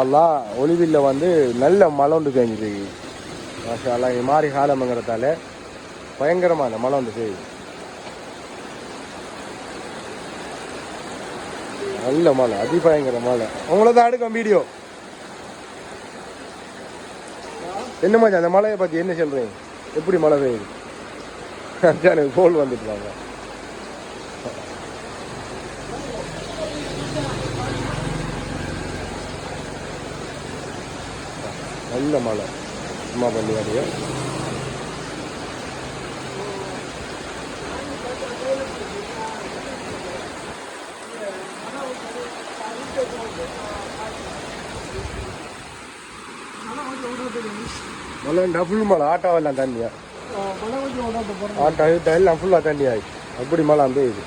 எல்லாம் ஒளிவில்ல வந்து நல்ல மழை வந்து பெஞ்சிருக்கு மாஷால்லாம் இது மாதிரி காலம்ங்கிறதால பயங்கரமான மழை வந்து பெய்யுது. நல்ல மழை அதிபயங்கர மழை. உங்களை தான் எடுக்கும் வீடியோ என்ன மாதிரி அந்த மழையை பற்றி என்ன சொல்றீங்க? எப்படி மழை பெய்யுது? அதான் வந்துட்டு நல்ல மழை. சும்மா பண்ணி அப்படியே மழை ஃபுல் மழை. ஆட்டோவெல்லாம் தண்ணியா? ஆட்டோ கிட்ட எல்லாம் ஃபுல்லாக தண்ணி ஆயிடுச்சு அப்படி மழை பெய்யுது.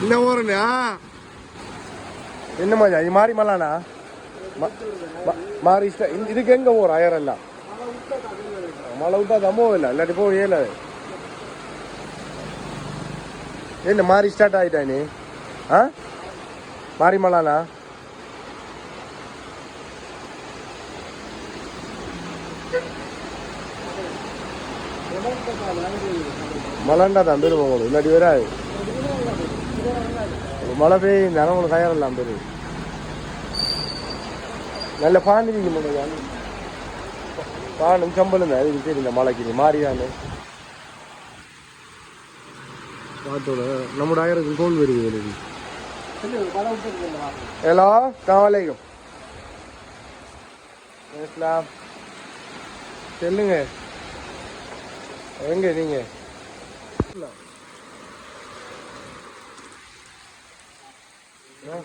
இந்த ஊருண்ணா? என்ன மஜா இது மாறி மலானா? மாறி இஷ்ட இதுக்கு எங்க ஊர் அயரெல்லாம் மழை விட்டா தம்போ இல்லை இல்லாட்டி போக இயலாது என்ன மாறி ஸ்டார்ட் ஆயிட்டா நீ? ஆ? மாறி மலானா? மலாண்டா தான் பெரும் உங்களுக்கு இல்லாட்டி வராது மழை பெய்யும் தானே உங்களுக்கு கயறலாம் பெரும் நல்ல பாண்டி நீங்க முன்னாடி பானும் சம்பளம் தான் இதுக்கு தெரியல மழைக்கு. மாறியானு பாட்டோட நம்மளோட ஆயிரத்துக்கு கோல் வருது ஹலோ சலாமலைக்கும் இஸ்லாம் சொல்லுங்க. எங்க நீங்க? ஆ